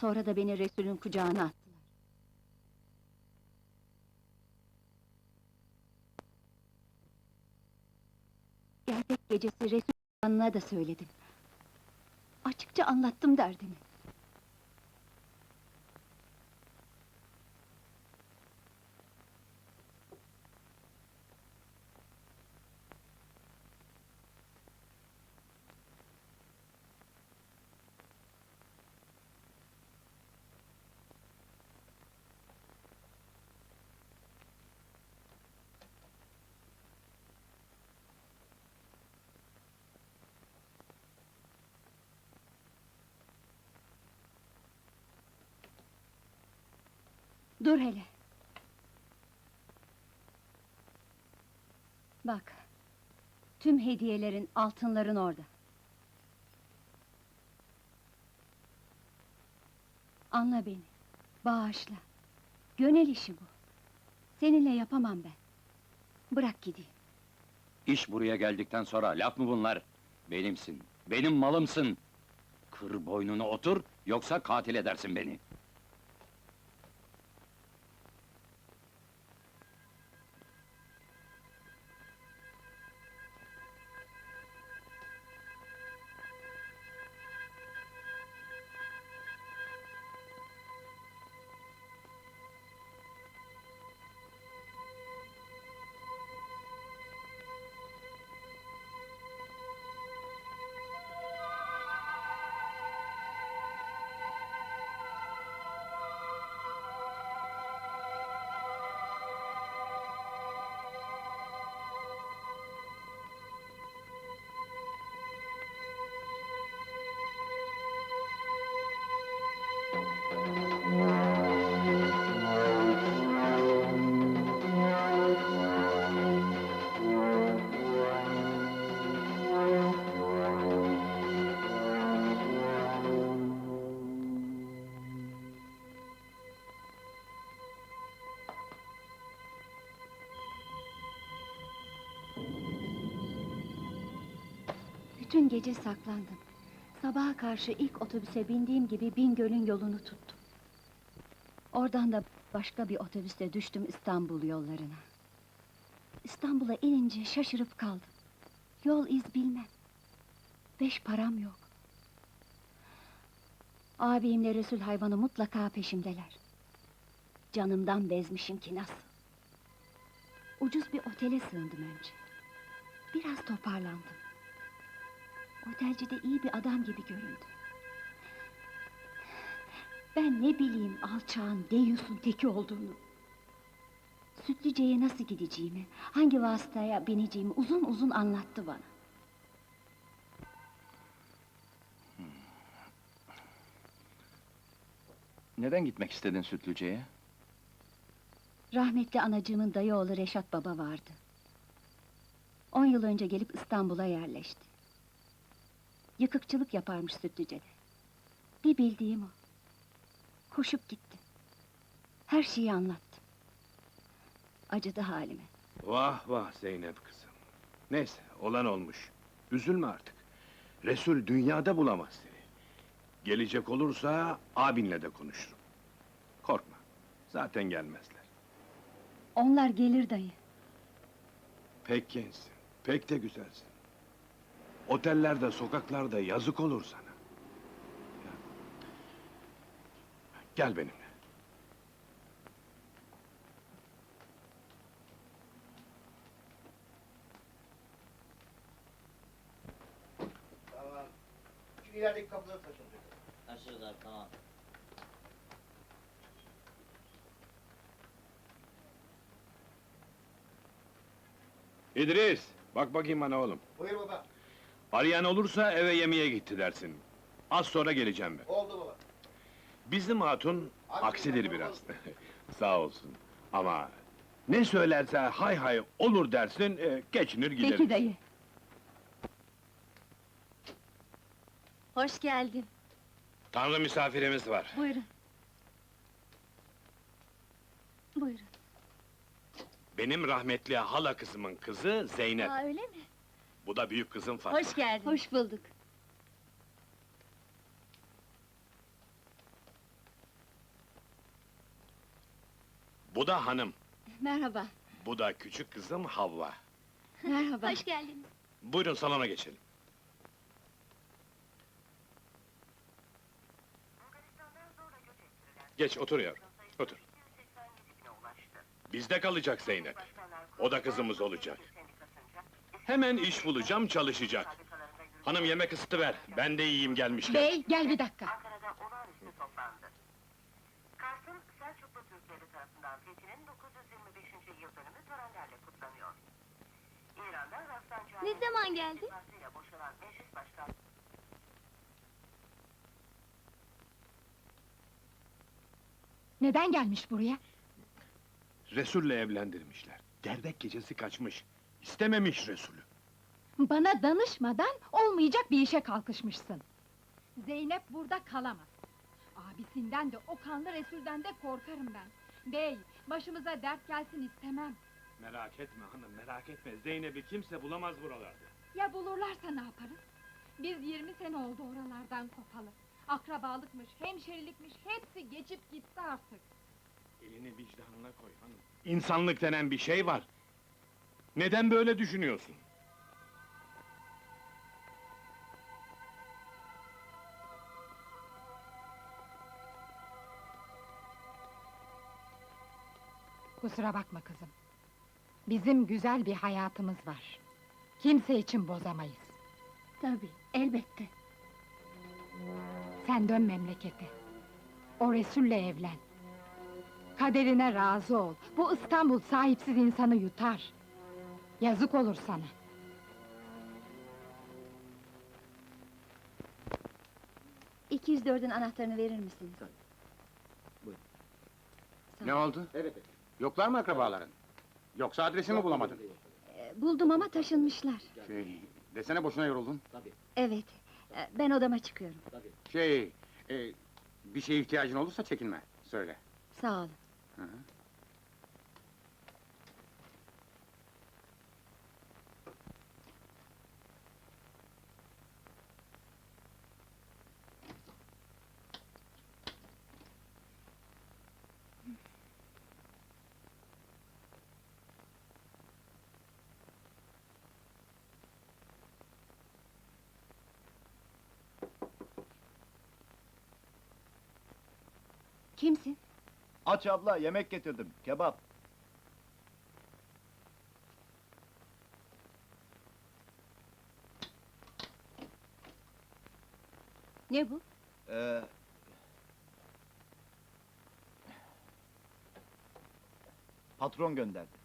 Sonra da beni Resul'ün kucağına attılar. Gerdek gecesi Resul anına da söyledim. Açıkça anlattım derdimi. Dur hele. Bak. Tüm hediyelerin, altınların orada. Anla beni. Bağışla. Gönül işi bu. Seninle yapamam ben. Bırak gideyim. İş buraya geldikten sonra laf mı bunlar? Benimsin, benim malımsın. Kır boynunu otur, yoksa katil edersin beni. Bütün gece saklandım. Sabaha karşı ilk otobüse bindiğim gibi Bingöl'ün yolunu tuttum. Oradan da başka bir otobüste düştüm İstanbul yollarına. İstanbul'a inince şaşırıp kaldım. Yol iz bilmem. Beş param yok. Abimle Resul hayvanı mutlaka peşimdeler. Canımdan bezmişim ki nasıl. Ucuz bir otele sığındım önce. Biraz toparlandım. Otelci de iyi bir adam gibi göründü. Ben ne bileyim alçağın, deyyusun teki olduğunu. Sütlüce'ye nasıl gideceğimi, hangi vasıtaya bineceğimi uzun uzun anlattı bana. Neden gitmek istedin Sütlüce'ye? Rahmetli anacığımın dayı oğlu Reşat Baba vardı. On yıl önce gelip İstanbul'a yerleşti. Yıkıkçılık yaparmış Sütlüce'de. Bir bildiğim o. Koşup gittim. Her şeyi anlattım. Acıdı halime. Vah vah Zeynep kızım. Neyse, olan olmuş. Üzülme artık. Resul dünyada bulamaz seni. Gelecek olursa abinle de konuşurum. Korkma, zaten gelmezler. Onlar gelir dayı. Pek gençsin, pek de güzelsin. Otellerde, sokaklarda yazık olur sana. Ya. Gel benimle. Tamam. Şu ilerideki kapıları taşınacak. Taşırlar tamam. İdris, bak bakayım bana oğlum. Buyur baba. Arayan olursa eve yemeğe gitti dersin. Az sonra geleceğim ben. Oldu baba. Bizim hatun Abi, aksidir biraz. Sağ olsun. Ama ne söylerse hay hay olur dersin, e, geçinir gideriz. Peki dayı. Hoş geldin. Tanrı misafirimiz var. Buyurun. Buyurun. Benim rahmetli hala kızımın kızı Zeynep. Aa, öyle mi? Bu da büyük kızım Fatma. Hoş geldin. Hoş bulduk. Bu da hanım, Merhaba. bu da küçük kızım Havva. Merhaba. Hoş geldin. Buyurun salona geçelim. Geç otur yavrum, otur. Bizde kalacak Zeynep. O da kızımız olacak. Hemen iş bulacağım, çalışacak. Hanım yemek ısıtı ver. Ben de yiyeyim gelmişken. Bey, gel bir dakika. Ankara'da olağanüstü toplandı. Kars'ın Selçuklu Türkleri tarafından fethinin 925. yıl dönümü törenlerle kutlanıyor. İran'da rastlanacağı... Ne zaman geldi? ...ile boşalan meclis başkanı... Neden gelmiş buraya? Resul'le evlendirmişler. Gerdek gecesi kaçmış. İstememiş Resul'ü. Bana danışmadan olmayacak bir işe kalkışmışsın. Zeynep burada kalamaz. Abisinden de o kanlı Resul'den de korkarım ben. Bey, başımıza dert gelsin istemem. Merak etme hanım, merak etme. Zeynep'i kimse bulamaz buralarda. Ya bulurlarsa ne yaparız? Biz 20 sene oldu oralardan kopalı. Akrabalıkmış, hemşerilikmiş, hepsi geçip gitti artık. Elini vicdanına koy hanım. İnsanlık denen bir şey var. Neden böyle düşünüyorsun? Kusura bakma kızım. Bizim güzel bir hayatımız var. Kimse için bozamayız. Tabii, elbette. Sen dön memlekete. O Resul'le evlen. Kaderine razı ol. Bu İstanbul sahipsiz insanı yutar. Yazık olur sana. ...204'ün anahtarını verir misin? Ne oldu? Yoklar mı akrabaların? Yoksa adresimi bulamadın? Ee, Buldum ama taşınmışlar. Şey, desene boşuna yoruldun. Evet, e, ben odama çıkıyorum. Şey, e, bir şeye ihtiyacın olursa çekinme, söyle. Sağ olun. Hı hı. Kimsin? Aç abla, yemek getirdim, kebap. Ne bu? Ee... Patron gönderdi.